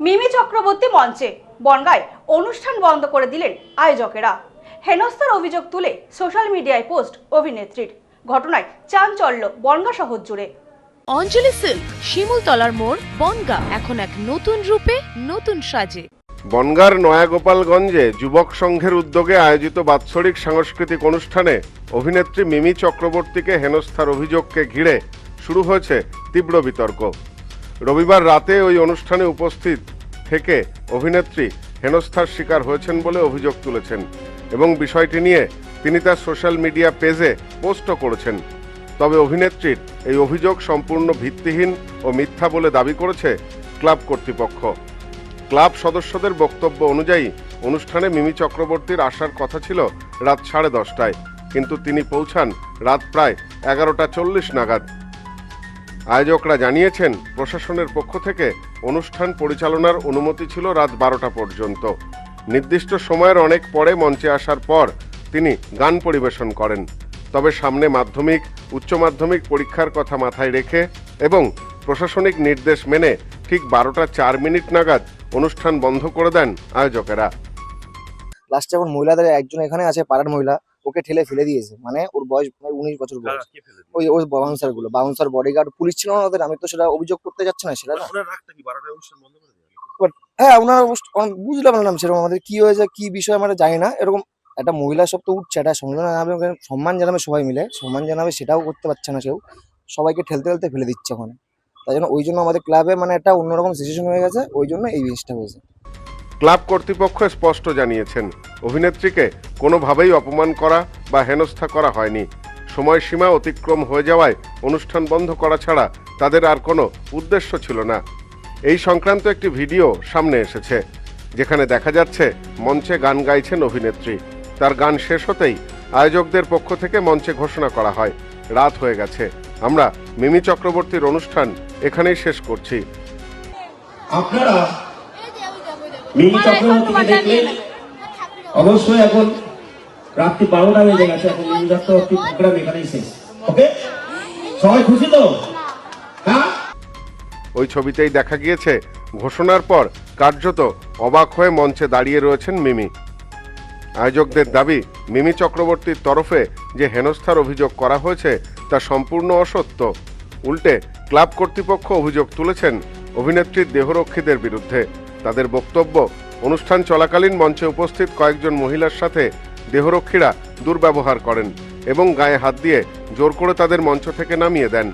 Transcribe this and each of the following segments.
মিমি চক্রবর্তী মঞ্চে বনগায় অনুষ্ঠান বন্ধ করে দিলেন আয়োজকেরা। হেনস্থার অভিযোগ তুলে সোশ্যাল মিডিয়ায় পোস্ট অভিনেত্রীর। ঘটনায় চাঞ্চল্য বনগা শহর জুড়ে। অঞ্জলি সিল্ক শিমুলতলার মোড় বনগা এখন এক নতুন রূপে নতুন সাজে। বনগার নয়াগোপালগঞ্জে যুবক সংঘের উদ্যোগে আয়োজিত বাৎসরিক সাংস্কৃতিক অনুষ্ঠানে অভিনেত্রী মিমি চক্রবর্তীকে হেনস্থার অভিযোগকে ঘিরে শুরু হয়েছে তীব্র বিতর্ক। রবিবার রাতে ওই অনুষ্ঠানে উপস্থিত থেকে অভিনেত্রী হেনস্থার শিকার হয়েছেন বলে অভিযোগ তুলেছেন এবং বিষয়টি নিয়ে তিনি তার সোশ্যাল মিডিয়া পেজে পোস্টও করেছেন। তবে অভিনেত্রীর এই অভিযোগ সম্পূর্ণ ভিত্তিহীন ও মিথ্যা বলে দাবি করেছে ক্লাব কর্তৃপক্ষ। ক্লাব সদস্যদের বক্তব্য অনুযায়ী অনুষ্ঠানে মিমি চক্রবর্তীর আসার কথা ছিল রাত সাড়ে দশটায়, কিন্তু তিনি পৌঁছান রাত প্রায় এগারোটা চল্লিশ নাগাদ। আয়োজকরা জানিয়েছেন, প্রশাসনের পক্ষ থেকে অনুষ্ঠান পরিচালনার অনুমতি ছিল রাত বারোটা পর্যন্ত। নির্দিষ্ট সময়ের অনেক পরে মঞ্চে আসার পর তিনি গান পরিবেশন করেন। তবে সামনে মাধ্যমিক, উচ্চ মাধ্যমিক পরীক্ষার কথা মাথায় রেখে এবং প্রশাসনিক নির্দেশ মেনে ঠিক বারোটা চার মিনিট নাগাদ অনুষ্ঠান বন্ধ করে দেন আয়োজকেরা। লাস্টে এখন মহিলাদের একজন এখানে আছে, পাড়ার মহিলা। ওকে ঠেলে ফেলে দিয়েছে। মানে ওর বয়স প্রায় উনিশ বছর বয়স। ওই ওই বাউন্সারগুলো। বাউন্সার বডিগার্ড পুলিশ ছিল না ওদের? আমি তো সেটা অভিযোগ করতে যাচ্ছি না সেটা না। হ্যাঁ ওনার বুঝলাম না সেরকম আমাদের কি হয়েছে কি বিষয় আমরা জানি না। এরকম একটা মহিলা সব তো উঠছে একটা সম্মান জানাবে সম্মান জানাবে সবাই মিলে। সম্মান জানাবে সেটাও করতে পারছে না কেউ। সবাইকে ঠেলতে ঠেলতে ফেলে দিচ্ছে ওখানে। তাই জন্য ওই জন্য আমাদের ক্লাবে মানে একটা অন্যরকম সিচুয়েশন হয়ে গেছে। ওই জন্য এই জিনিসটা হয়েছে। ক্লাব কর্তৃপক্ষ স্পষ্ট জানিয়েছেন, অভিনেত্রীকে কোনোভাবেই অপমান করা বা হেনস্থা করা হয়নি। সময়সীমা অতিক্রম হয়ে যাওয়ায় অনুষ্ঠান বন্ধ করা ছাড়া তাদের আর কোনো উদ্দেশ্য ছিল না। এই সংক্রান্ত একটি ভিডিও সামনে এসেছে, যেখানে দেখা যাচ্ছে মঞ্চে গান গাইছেন অভিনেত্রী। তার গান শেষ হতেই আয়োজকদের পক্ষ থেকে মঞ্চে ঘোষণা করা হয়, রাত হয়ে গেছে। আমরা মিমি চক্রবর্তীর অনুষ্ঠান এখানেই শেষ করছি। আপনারা মিনি চক্রবর্তীকে দেখলে অবশ্যই এখন রাত্রি বারোটা বেজে গেছে এখন মিনি চক্রবর্তী প্রোগ্রাম এখানেই শেষ। ওকে? সবাই খুশি তো? হ্যাঁ? ওই ছবিতেই দেখা গিয়েছে ঘোষণার পর কার্যত অবাক হয়ে মঞ্চে দাঁড়িয়ে রয়েছেন মিমি। আয়োজকদের দাবি মিমি চক্রবর্তীর তরফে যে হেনস্থার অভিযোগ করা হয়েছে তা সম্পূর্ণ অসত্য। উল্টে ক্লাব কর্তৃপক্ষ অভিযোগ তুলেছেন অভিনেত্রীর দেহরক্ষীদের বিরুদ্ধে। তাদের বক্তব্য, অনুষ্ঠান চলাকালীন মঞ্চে উপস্থিত কয়েকজন মহিলার সাথে দেহরক্ষীরা দুর্ব্যবহার করেন এবং গায়ে হাত দিয়ে জোর করে তাদের মঞ্চ থেকে নামিয়ে দেন।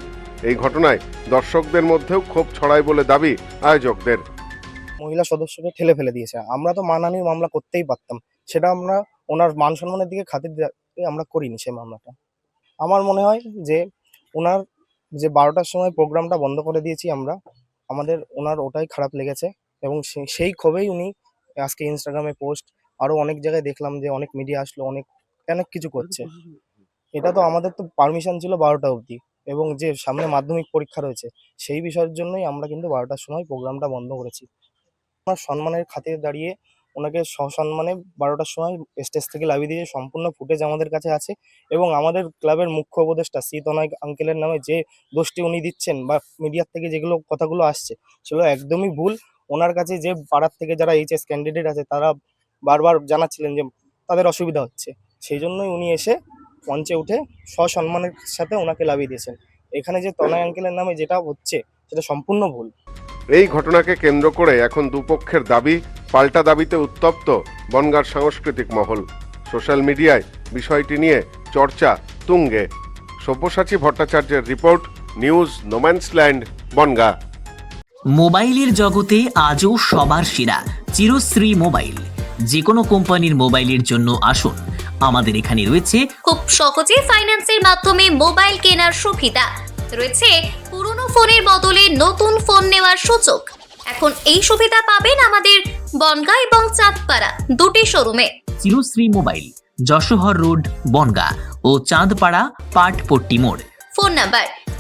এই ঘটনায় দর্শকদের মধ্যেও ক্ষোভ ছড়ায় বলে দাবি আয়োজকদের। মহিলা সদস্যকে ঠেলে ফেলে দিয়েছে। আমরা তো মানহানির মামলা করতেই পারতাম। সেটা আমরা ওনার মান সম্মানের দিকে খাতির আমরা করিনি সেই মামলাটা। আমার মনে হয় যে ওনার যে বারোটার সময় প্রোগ্রামটা বন্ধ করে দিয়েছি আমরা, আমাদের ওনার ওটাই খারাপ লেগেছে। এবং সেই ক্ষোভেই উনি আজকে ইনস্টাগ্রামে পোস্ট আরও অনেক জায়গায় দেখলাম যে অনেক মিডিয়া আসলো, অনেক অনেক কিছু করছে। এটা তো আমাদের তো পারমিশন ছিল বারোটা অবধি এবং যে সামনে মাধ্যমিক পরীক্ষা রয়েছে, সেই বিষয়ের জন্যই আমরা কিন্তু বারোটার সময় প্রোগ্রামটা বন্ধ করেছি। ওনার সম্মানের খাতিরে দাঁড়িয়ে ওনাকে সসম্মানে বারোটার সময় স্টেজ থেকে লাভিয়ে দিয়ে সম্পূর্ণ ফুটেজ আমাদের কাছে আছে এবং আমাদের ক্লাবের মুখ্য উপদেষ্টা সি তনয় আঙ্কেলের নামে যে দোষটি উনি দিচ্ছেন বা মিডিয়ার থেকে যেগুলো কথাগুলো আসছে, সেগুলো একদমই ভুল। ওনার কাছে যে পাড়ার থেকে যারা এইচএস ক্যান্ডিডেট আছে, তারা বারবার জানাচ্ছিলেন যে তাদের অসুবিধা হচ্ছে। সেই জন্যই উনি এসে মঞ্চে উঠে সসম্মানের সাথে ওনাকে লাভিয়ে দিয়েছেন। এখানে যে তনয় আঙ্কেলের নামে যেটা হচ্ছে, সেটা সম্পূর্ণ ভুল। এই ঘটনাকে কেন্দ্র করে এখন দুপক্ষের দাবি, পাল্টা দাবিতে উত্তপ্ত বনগার সাংস্কৃতিক মহল। সোশ্যাল মিডিয়ায় বিষয়টি নিয়ে চর্চা তুঙ্গে। সব্যসাচী ভট্টাচার্যের রিপোর্ট, নিউজ, নোম্যান্সল্যান্ড, বনগা। মোবাইলের জগতে আজও সবার সেরা চিরশ্রী মোবাইল। যে কোনো কোম্পানির মোবাইলের জন্য আসুন। আমাদের এখানে রয়েছে খুব সহজে ফাইন্যান্সের মাধ্যমে মোবাইল কেনার সুবিধা। রয়েছে পুরনো ফোনের বদলে নতুন ফোন নেওয়ার সুযোগ। এখন এই সুবিধা পাবেন আমাদের বনগা এবং চাঁদপাড়া দুটি শোরুমে। চিরশ্রী মোবাইল যশোহর রোড বনগা ও চাঁদপাড়া পাটপট্টি মোড়। Phone number